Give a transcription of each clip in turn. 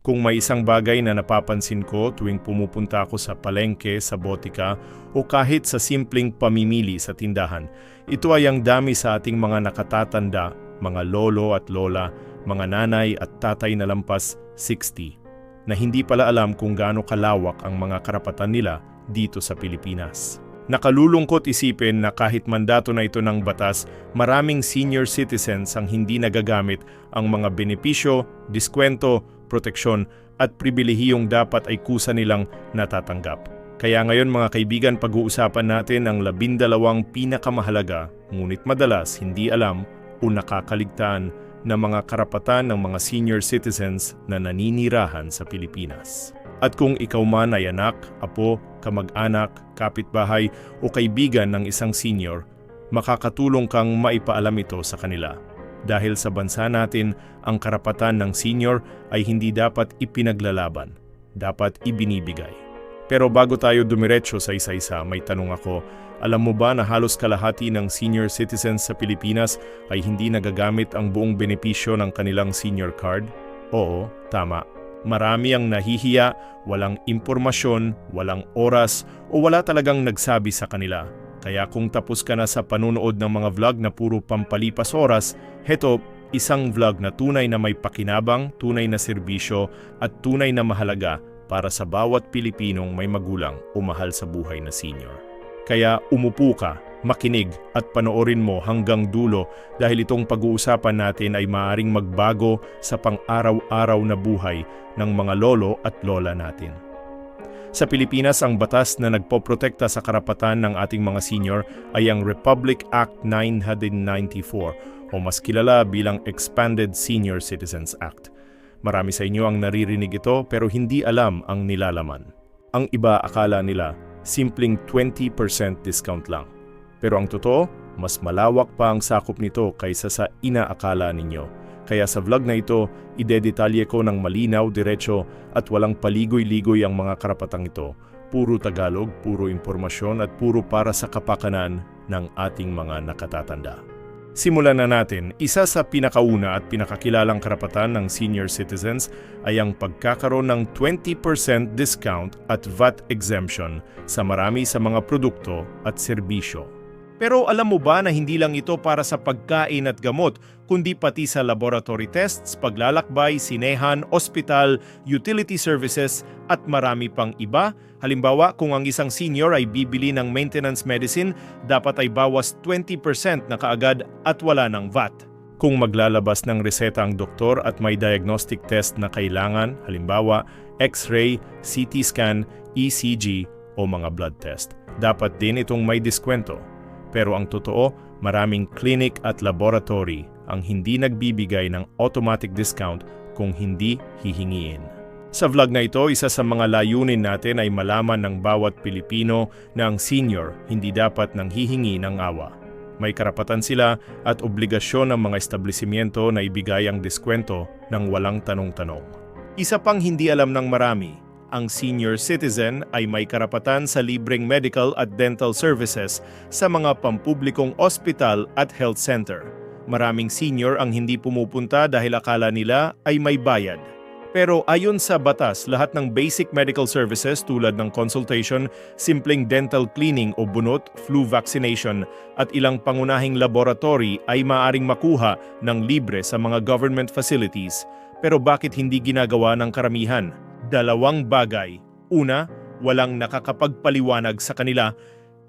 Kung may isang bagay na napapansin ko tuwing pumupunta ako sa palengke, sa botika, o kahit sa simpleng pamimili sa tindahan, ito ay ang dami sa ating mga nakatatanda, mga lolo at lola, mga nanay at tatay na lampas 60, na hindi pala alam kung gaano kalawak ang mga karapatan nila dito sa Pilipinas. Nakalulungkot isipin na kahit mandato na ito ng batas, maraming senior citizens ang hindi nagagamit ang mga benepisyo, diskwento, proteksyon at pribilehiyong dapat ay kusa nilang natatanggap. Kaya ngayon mga kaibigan pag-uusapan natin ang labindalawang pinakamahalaga ngunit madalas hindi alam o nakakaligtaan na mga karapatan ng mga senior citizens na naninirahan sa Pilipinas. At kung ikaw man ay anak, apo, kamag-anak, kapitbahay o kaibigan ng isang senior, makakatulong kang maipaalam ito sa kanila. Dahil sa bansa natin, ang karapatan ng senior ay hindi dapat ipinaglalaban, dapat ibinibigay. Pero bago tayo dumiretso sa isa-isa, may tanong ako, alam mo ba na halos kalahati ng senior citizens sa Pilipinas ay hindi nagagamit ang buong benepisyo ng kanilang senior card? Oo, tama. Marami ang nahihiya, walang impormasyon, walang oras, o wala talagang nagsabi sa kanila. Kaya kung tapos ka na sa panunood ng mga vlog na puro pampalipas oras, heto, isang vlog na tunay na may pakinabang, tunay na serbisyo, at tunay na mahalaga para sa bawat Pilipinong may magulang o mahal sa buhay na senior. Kaya umupo ka, makinig at panoorin mo hanggang dulo dahil itong pag-uusapan natin ay maaring magbago sa pang-araw-araw na buhay ng mga lolo at lola natin. Sa Pilipinas, ang batas na nagpoprotekta sa karapatan ng ating mga senior ay ang Republic Act 994 o mas kilala bilang Expanded Senior Citizens Act. Marami sa inyo ang naririnig ito pero hindi alam ang nilalaman. Ang iba akala nila simpleng 20% discount lang. Pero ang totoo, mas malawak pa ang sakop nito kaysa sa inaakala ninyo. Kaya sa vlog na ito, idedetalye ko ng malinaw, diretso at walang paligoy-ligoy ang mga karapatang ito. Puro Tagalog, puro impormasyon at puro para sa kapakanan ng ating mga nakatatanda. Simulan na natin, isa sa pinakauna at pinakakilalang karapatan ng senior citizens ay ang pagkakaroon ng 20% discount at VAT exemption sa marami sa mga produkto at serbisyo. Pero alam mo ba na hindi lang ito para sa pagkain at gamot, kundi pati sa laboratory tests, paglalakbay, sinehan, ospital, utility services at marami pang iba? Halimbawa, kung ang isang senior ay bibili ng maintenance medicine, dapat ay bawas 20% na kaagad at wala ng VAT. Kung maglalabas ng reseta ang doktor at may diagnostic test na kailangan, halimbawa, X-ray, CT scan, ECG o mga blood test, dapat din itong may diskwento. Pero ang totoo, maraming clinic at laboratory ang hindi nagbibigay ng automatic discount kung hindi hihingiin. Sa vlog na ito, isa sa mga layunin natin ay malaman ng bawat Pilipino na ang senior hindi dapat nang hihingi ng awa. May karapatan sila at obligasyon ng mga establishmento na ibigay ang diskwento ng walang tanong-tanong. Isa pang hindi alam ng marami, ang senior citizen ay may karapatan sa libreng medical at dental services sa mga pampublikong ospital at health center. Maraming senior ang hindi pumupunta dahil akala nila ay may bayad. Pero ayon sa batas, lahat ng basic medical services tulad ng consultation, simpleng dental cleaning o bunot, flu vaccination at ilang pangunahing laboratory ay maaring makuha ng libre sa mga government facilities. Pero bakit hindi ginagawa ng karamihan? Dalawang bagay. Una, walang nakakapagpaliwanag sa kanila.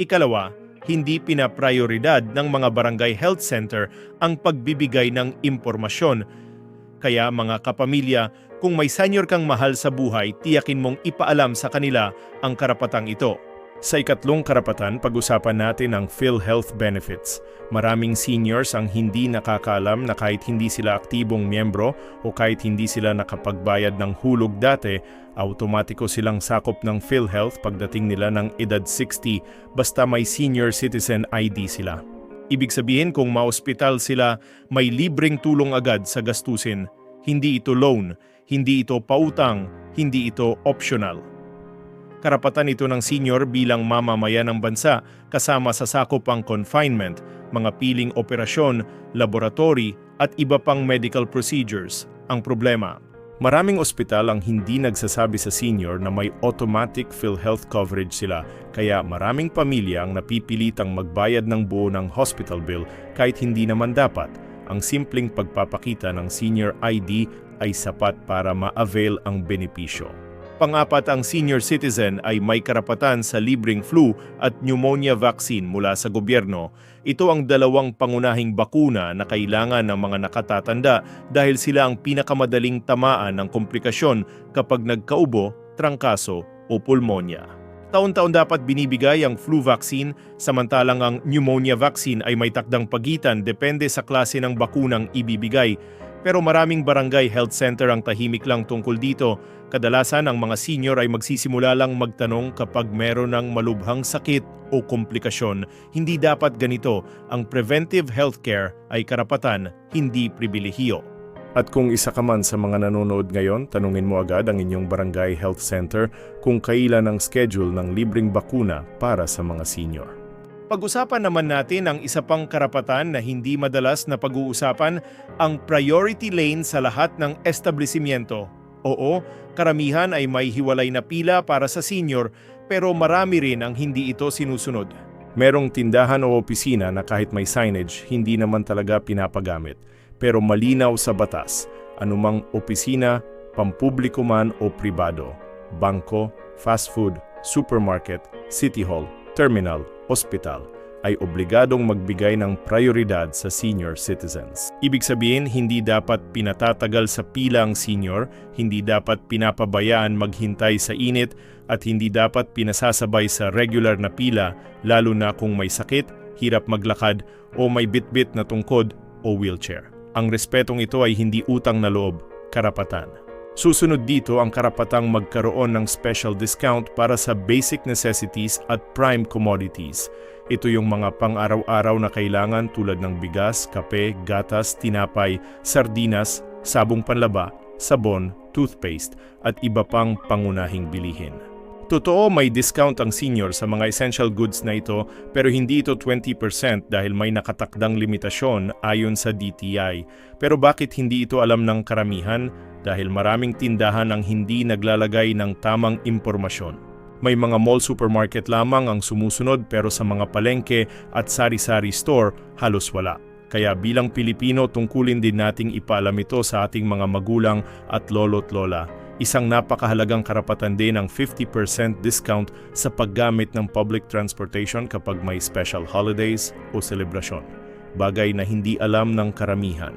Ikalawa, hindi pinaprioridad ng mga barangay health center ang pagbibigay ng impormasyon. Kaya mga kapamilya, kung may senior kang mahal sa buhay, tiyakin mong ipaalam sa kanila ang karapatang ito. Sa ikatlong karapatan, pag-usapan natin ang PhilHealth benefits. Maraming seniors ang hindi nakakaalam na kahit hindi sila aktibong miyembro o kahit hindi sila nakapagbayad ng hulog dati, automatiko silang sakop ng PhilHealth pagdating nila ng edad 60 basta may senior citizen ID sila. Ibig sabihin kung maospital sila, may libreng tulong agad sa gastusin. Hindi ito loan, hindi ito pautang, hindi ito optional. Karapatan ito ng senior bilang mamamayan ng bansa kasama sa sakop ang confinement, mga piling operasyon, laboratory at iba pang medical procedures. Ang problema, Maraming ospital ang hindi nagsasabi sa senior na may automatic PhilHealth coverage sila, kaya maraming pamilya ang napipilitang magbayad ng buo ng hospital bill kahit hindi naman dapat. Ang simpleng pagpapakita ng senior ID ay sapat para ma-avail ang benepisyo. Pangapat, ang senior citizen ay may karapatan sa libreng flu at pneumonia vaccine mula sa gobyerno. Ito ang dalawang pangunahing bakuna na kailangan ng mga nakatatanda dahil sila ang pinakamadaling tamaan ng komplikasyon kapag nagkaubo, trangkaso o pulmonya. Taon-taon dapat binibigay ang flu vaccine, samantalang ang pneumonia vaccine ay may takdang pagitan depende sa klase ng bakunang ibibigay. Pero maraming barangay health center ang tahimik lang tungkol dito. Kadalasan ang mga senior ay magsisimula lang magtanong kapag meron ng malubhang sakit o komplikasyon. Hindi dapat ganito. Ang preventive healthcare ay karapatan, hindi pribilehiyo. At kung isa ka man sa mga nanonood ngayon, tanungin mo agad ang inyong barangay health center kung kailan ang schedule ng libreng bakuna para sa mga senior. Pag-usapan naman natin ang isa pang karapatan na hindi madalas na pag-uusapan, ang priority lane sa lahat ng establishmento. Oo, karamihan ay may hiwalay na pila para sa senior pero marami rin ang hindi ito sinusunod. Merong tindahan o opisina na kahit may signage, hindi naman talaga pinapagamit. Pero malinaw sa batas, anumang opisina, pampubliko man o pribado, bangko, fast food, supermarket, city hall, terminal, hospital, ay obligadong magbigay ng prioridad sa senior citizens. Ibig sabihin, hindi dapat pinatatagal sa pila ang senior, hindi dapat pinapabayaan maghintay sa init, at hindi dapat pinasasabay sa regular na pila lalo na kung may sakit, hirap maglakad, o may bitbit na tungkod o wheelchair. Ang respetong ito ay hindi utang na loob, karapatan. Susunod dito ang karapatang magkaroon ng special discount para sa basic necessities at prime commodities. Ito yung mga pang-araw-araw na kailangan tulad ng bigas, kape, gatas, tinapay, sardinas, sabong panlaba, sabon, toothpaste at iba pang pangunahing bilihin. Totoo may discount ang senior sa mga essential goods na ito pero hindi ito 20% dahil may nakatakdang limitasyon ayon sa DTI. Pero bakit hindi ito alam ng karamihan? Dahil maraming tindahan ang hindi naglalagay ng tamang impormasyon. May mga mall supermarket lamang ang sumusunod pero sa mga palengke at sari-sari store halos wala. Kaya bilang Pilipino tungkulin din nating ipaalam ito sa ating mga magulang at lolo't lola isang napakahalagang karapatan din ang 50% discount sa paggamit ng public transportation kapag may special holidays o selebrasyon, bagay na hindi alam ng karamihan.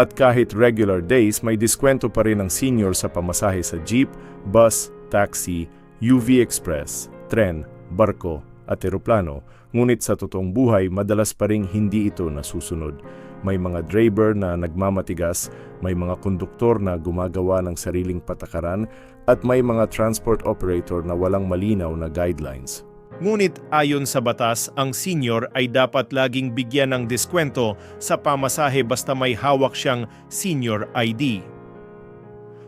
At kahit regular days, may diskwento pa rin ang senior sa pamasahe sa jeep, bus, taxi, UV Express, tren, barko at eroplano, ngunit sa totoong buhay madalas pa ring hindi ito nasusunod may mga driver na nagmamatigas, may mga konduktor na gumagawa ng sariling patakaran, at may mga transport operator na walang malinaw na guidelines. Ngunit ayon sa batas, ang senior ay dapat laging bigyan ng diskwento sa pamasahe basta may hawak siyang senior ID.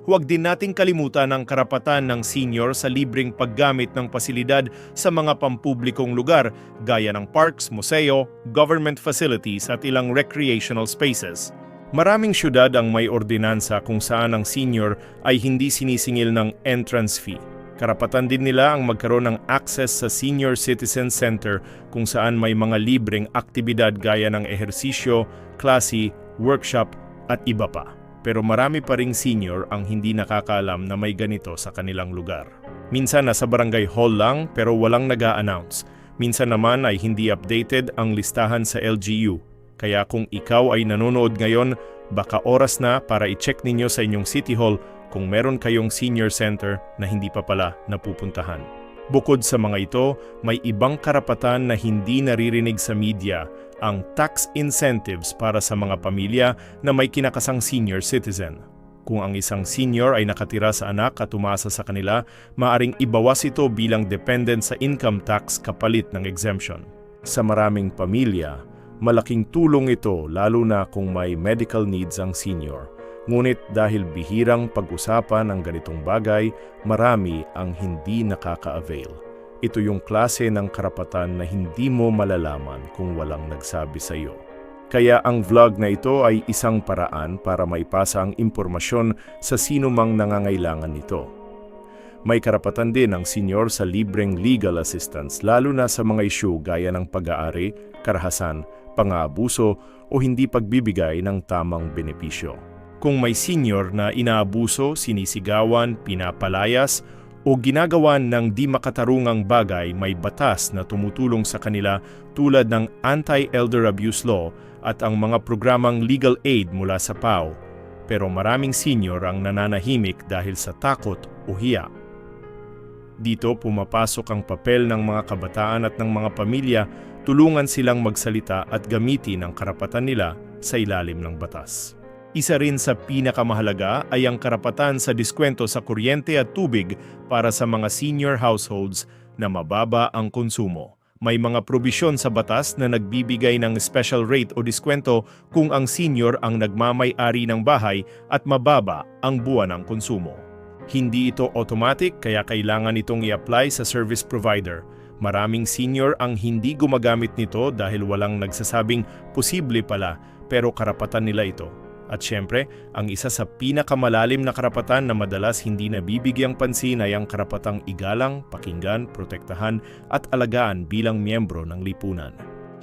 Huwag din nating kalimutan ang karapatan ng senior sa libreng paggamit ng pasilidad sa mga pampublikong lugar gaya ng parks, museo, government facilities at ilang recreational spaces. Maraming syudad ang may ordinansa kung saan ang senior ay hindi sinisingil ng entrance fee. Karapatan din nila ang magkaroon ng access sa Senior Citizen Center kung saan may mga libreng aktibidad gaya ng ehersisyo, klase, workshop at iba pa pero marami pa ring senior ang hindi nakakaalam na may ganito sa kanilang lugar. Minsan nasa barangay hall lang pero walang nag announce Minsan naman ay hindi updated ang listahan sa LGU. Kaya kung ikaw ay nanonood ngayon, baka oras na para i-check ninyo sa inyong City Hall kung meron kayong senior center na hindi pa pala napupuntahan. Bukod sa mga ito, may ibang karapatan na hindi naririnig sa media ang tax incentives para sa mga pamilya na may kinakasang senior citizen. Kung ang isang senior ay nakatira sa anak at umasa sa kanila, maaring ibawas ito bilang dependent sa income tax kapalit ng exemption. Sa maraming pamilya, malaking tulong ito lalo na kung may medical needs ang senior. Ngunit dahil bihirang pag-usapan ang ganitong bagay, marami ang hindi nakaka-avail. Ito yung klase ng karapatan na hindi mo malalaman kung walang nagsabi sa iyo. Kaya ang vlog na ito ay isang paraan para maipasa ang impormasyon sa sino mang nangangailangan nito. May karapatan din ang senior sa libreng legal assistance lalo na sa mga isyu gaya ng pag-aari, karahasan, pang-aabuso o hindi pagbibigay ng tamang benepisyo. Kung may senior na inaabuso, sinisigawan, pinapalayas o ginagawan ng di makatarungang bagay, may batas na tumutulong sa kanila tulad ng Anti-Elder Abuse Law at ang mga programang legal aid mula sa PAO. Pero maraming senior ang nananahimik dahil sa takot o hiya. Dito pumapasok ang papel ng mga kabataan at ng mga pamilya tulungan silang magsalita at gamitin ang karapatan nila sa ilalim ng batas. Isa rin sa pinakamahalaga ay ang karapatan sa diskwento sa kuryente at tubig para sa mga senior households na mababa ang konsumo. May mga probisyon sa batas na nagbibigay ng special rate o diskwento kung ang senior ang nagmamay-ari ng bahay at mababa ang buwan ng konsumo. Hindi ito automatic kaya kailangan itong i-apply sa service provider. Maraming senior ang hindi gumagamit nito dahil walang nagsasabing posible pala pero karapatan nila ito. At syempre, ang isa sa pinakamalalim na karapatan na madalas hindi nabibigyang pansin ay ang karapatang igalang, pakinggan, protektahan at alagaan bilang miyembro ng lipunan.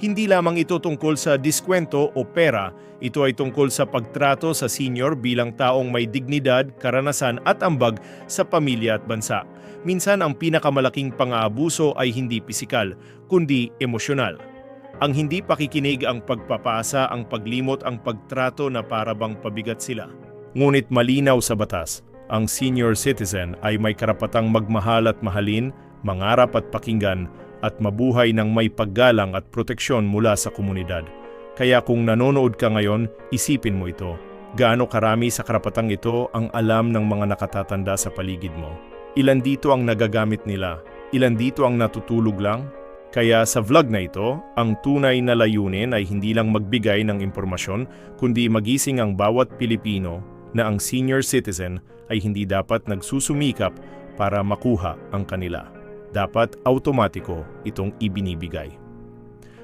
Hindi lamang ito tungkol sa diskwento o pera, ito ay tungkol sa pagtrato sa senior bilang taong may dignidad, karanasan at ambag sa pamilya at bansa. Minsan ang pinakamalaking pang-aabuso ay hindi pisikal, kundi emosyonal. Ang hindi pakikinig ang pagpapasa, ang paglimot, ang pagtrato na parabang pabigat sila. Ngunit malinaw sa batas, ang senior citizen ay may karapatang magmahal at mahalin, mangarap at pakinggan, at mabuhay ng may paggalang at proteksyon mula sa komunidad. Kaya kung nanonood ka ngayon, isipin mo ito. Gaano karami sa karapatang ito ang alam ng mga nakatatanda sa paligid mo? Ilan dito ang nagagamit nila? Ilan dito ang natutulog lang? Kaya sa vlog na ito, ang tunay na layunin ay hindi lang magbigay ng impormasyon, kundi magising ang bawat Pilipino na ang senior citizen ay hindi dapat nagsusumikap para makuha ang kanila. Dapat automatiko itong ibinibigay.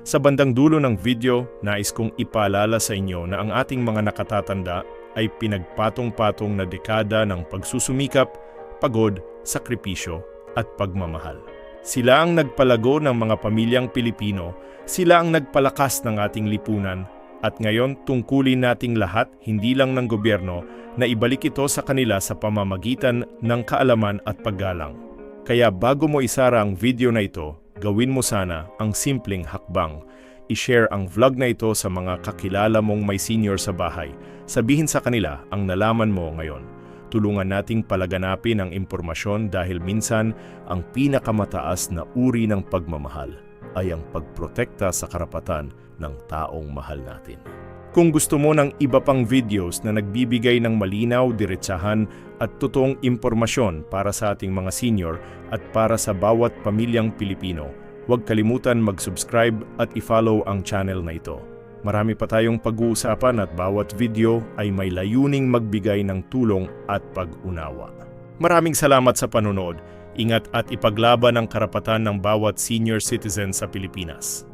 Sa bandang dulo ng video, nais kong ipaalala sa inyo na ang ating mga nakatatanda ay pinagpatong-patong na dekada ng pagsusumikap, pagod, sakripisyo at pagmamahal. Sila ang nagpalago ng mga pamilyang Pilipino, sila ang nagpalakas ng ating lipunan, at ngayon tungkulin nating lahat, hindi lang ng gobyerno, na ibalik ito sa kanila sa pamamagitan ng kaalaman at paggalang. Kaya bago mo isara ang video na ito, gawin mo sana ang simpleng hakbang. I-share ang vlog na ito sa mga kakilala mong may senior sa bahay. Sabihin sa kanila ang nalaman mo ngayon tulungan nating palaganapin ang impormasyon dahil minsan ang pinakamataas na uri ng pagmamahal ay ang pagprotekta sa karapatan ng taong mahal natin. Kung gusto mo ng iba pang videos na nagbibigay ng malinaw, diretsahan at totoong impormasyon para sa ating mga senior at para sa bawat pamilyang Pilipino, huwag kalimutan mag-subscribe at i-follow ang channel na ito. Marami pa tayong pag-uusapan at bawat video ay may layuning magbigay ng tulong at pag-unawa. Maraming salamat sa panonood. Ingat at ipaglaban ang karapatan ng bawat senior citizen sa Pilipinas.